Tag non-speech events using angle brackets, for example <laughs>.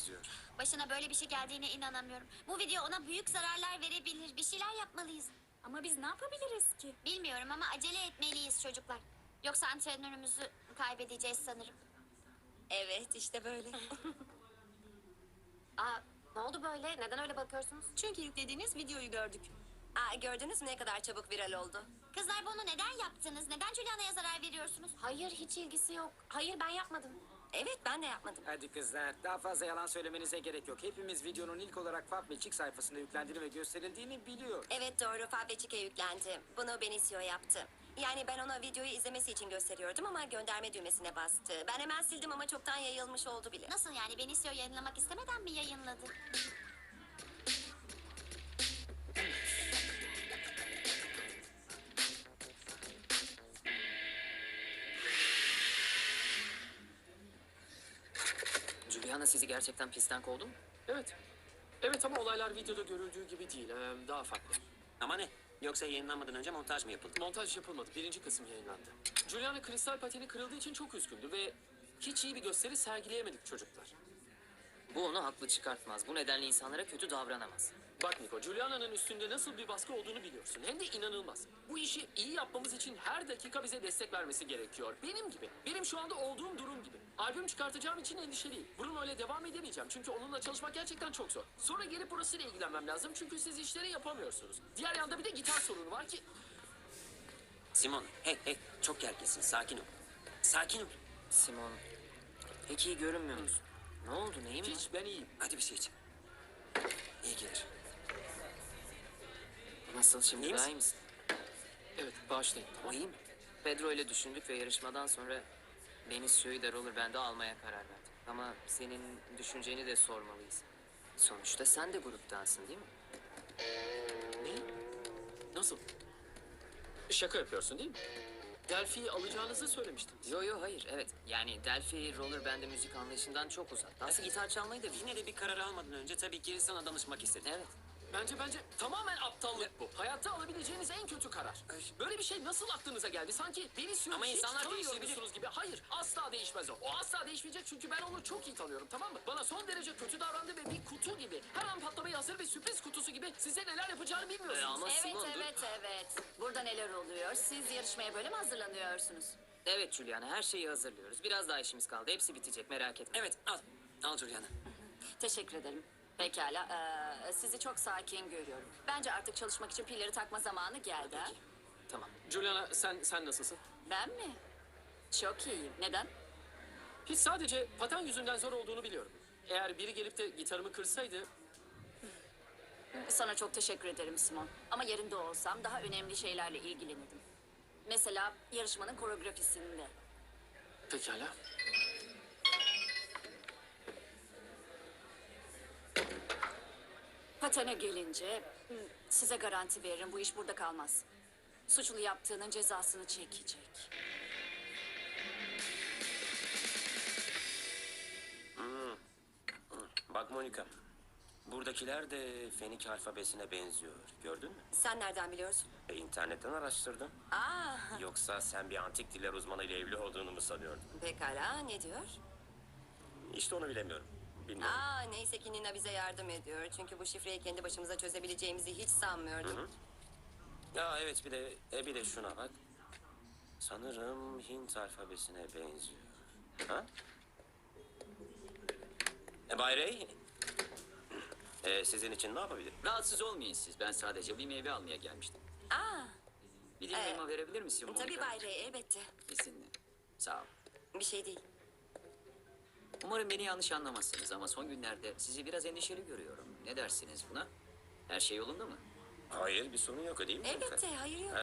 benziyor. Başına böyle bir şey geldiğine inanamıyorum. Bu video ona büyük zararlar verebilir. Bir şeyler yapmalıyız. Ama biz ne yapabiliriz ki? Bilmiyorum ama acele etmeliyiz çocuklar. Yoksa antrenörümüzü kaybedeceğiz sanırım. Evet işte böyle. <laughs> Aa, ne oldu böyle? Neden öyle bakıyorsunuz? Çünkü yüklediğiniz videoyu gördük. Aa, gördünüz mü ne kadar çabuk viral oldu? Kızlar bunu neden yaptınız? Neden Juliana'ya zarar veriyorsunuz? Hayır, hiç ilgisi yok. Hayır, ben yapmadım. Evet ben de yapmadım. Hadi kızlar daha fazla yalan söylemenize gerek yok. Hepimiz videonun ilk olarak Fab Magic sayfasında yüklendiğini ve gösterildiğini biliyor. Evet doğru Fabricike yüklendi. Bunu Benicio yaptı. Yani ben ona videoyu izlemesi için gösteriyordum ama gönderme düğmesine bastı. Ben hemen sildim ama çoktan yayılmış oldu bile. Nasıl yani? Benicio yayınlamak istemeden mi yayınladı? <laughs> Juliana sizi gerçekten pistten kovdu mu? Evet. Evet ama olaylar videoda görüldüğü gibi değil. Ee, daha farklı. Ama ne? Yoksa yayınlanmadan önce montaj mı yapıldı? Montaj yapılmadı. Birinci kısım yayınlandı. Juliana kristal pateni kırıldığı için çok üzgündü ve hiç iyi bir gösteri sergileyemedik çocuklar. Bu onu haklı çıkartmaz. Bu nedenle insanlara kötü davranamaz. Bak Niko, Juliana'nın üstünde nasıl bir baskı olduğunu biliyorsun. Hem de inanılmaz. Bu işi iyi yapmamız için her dakika bize destek vermesi gerekiyor. Benim gibi. Benim şu anda olduğum durum gibi. Albüm çıkartacağım için endişeliyim. Bruno ile devam edemeyeceğim. Çünkü onunla çalışmak gerçekten çok zor. Sonra gelip burasıyla ilgilenmem lazım. Çünkü siz işleri yapamıyorsunuz. Diğer yanda bir de gitar sorunu var ki... Simon, hey hey çok gerginsin. Sakin ol. Sakin ol. Simon, pek iyi görünmüyor musun? Ne oldu, neyin var? Hiç ben iyiyim. Hadi bir şey iç. İyi gelir. Nasıl şimdi, İyi daha misin? iyi misin? Evet, bağışlayın. O iyi mi? Pedro ile düşündük ve yarışmadan sonra Benicio'yu da roller band'e almaya karar verdik. Ama senin düşünceni de sormalıyız. Sonuçta sen de gruptansın değil mi? Ne? Nasıl? Şaka yapıyorsun değil mi? Delphi'yi alacağınızı söylemiştiniz. Yo yo hayır evet. Yani Delphi roller band'e müzik anlayışından çok uzak. Dahası gitar çalmayı da bilmiyor. Yine de bir karar almadan önce tabii ki sana danışmak istedim. Evet. Bence bence tamamen aptallık bu. Hayatta alabileceğiniz en kötü karar. Böyle bir şey nasıl aklınıza geldi? Sanki Vinicius'u Ama hiç insanlar değişebilir. gibi. Hayır asla değişmez o. O asla değişmeyecek çünkü ben onu çok iyi tanıyorum tamam mı? Bana son derece kötü davrandı ve bir kutu gibi. Her an patlamaya hazır bir sürpriz kutusu gibi size neler yapacağını bilmiyorsunuz. Ee, ama Evet Simon dur. evet evet. Burada neler oluyor? Siz yarışmaya böyle mi hazırlanıyorsunuz? Evet Juliana her şeyi hazırlıyoruz. Biraz daha işimiz kaldı. Hepsi bitecek merak etme. Evet al. Al Juliana. Teşekkür ederim. Pekala. ee, sizi çok sakin görüyorum. Bence artık çalışmak için pilleri takma zamanı geldi. ha? Tamam. Juliana sen sen nasılsın? Ben mi? Çok iyiyim. Neden? Hiç sadece paten yüzünden zor olduğunu biliyorum. Eğer biri gelip de gitarımı kırsaydı Sana çok teşekkür ederim Simon. Ama yerinde olsam daha önemli şeylerle ilgilenirdim. Mesela yarışmanın koreografisinde. pekala. Patene gelince size garanti veririm bu iş burada kalmaz. Suçlu yaptığının cezasını çekecek. Bak Monika. Buradakiler de Fenik alfabesine benziyor. Gördün mü? Sen nereden biliyorsun? E, internetten araştırdım. Aa Yoksa sen bir antik diller uzmanıyla evli olduğunu mu sanıyordun? pekala ne diyor? İşte onu bilemiyorum. Bilmiyorum. Aa neyse ki Nina bize yardım ediyor. Çünkü bu şifreyi kendi başımıza çözebileceğimizi hiç sanmıyordum. Ya evet bir de e, bir de şuna bak. Sanırım Hint alfabesine benziyor. Ha? E, Bay Ray, e, sizin için ne yapabilirim? Rahatsız olmayın siz. Ben sadece bir meyve almaya gelmiştim. Aa Bir dilim elma verebilir misin Monika? tabii Bay Ray elbette. Kesinlikle. Sağ ol. Bir şey değil. Umarım beni yanlış anlamazsınız ama son günlerde sizi biraz endişeli görüyorum. Ne dersiniz buna? Her şey yolunda mı? Hayır bir sorun yok değil mi? Elbette hayır yok.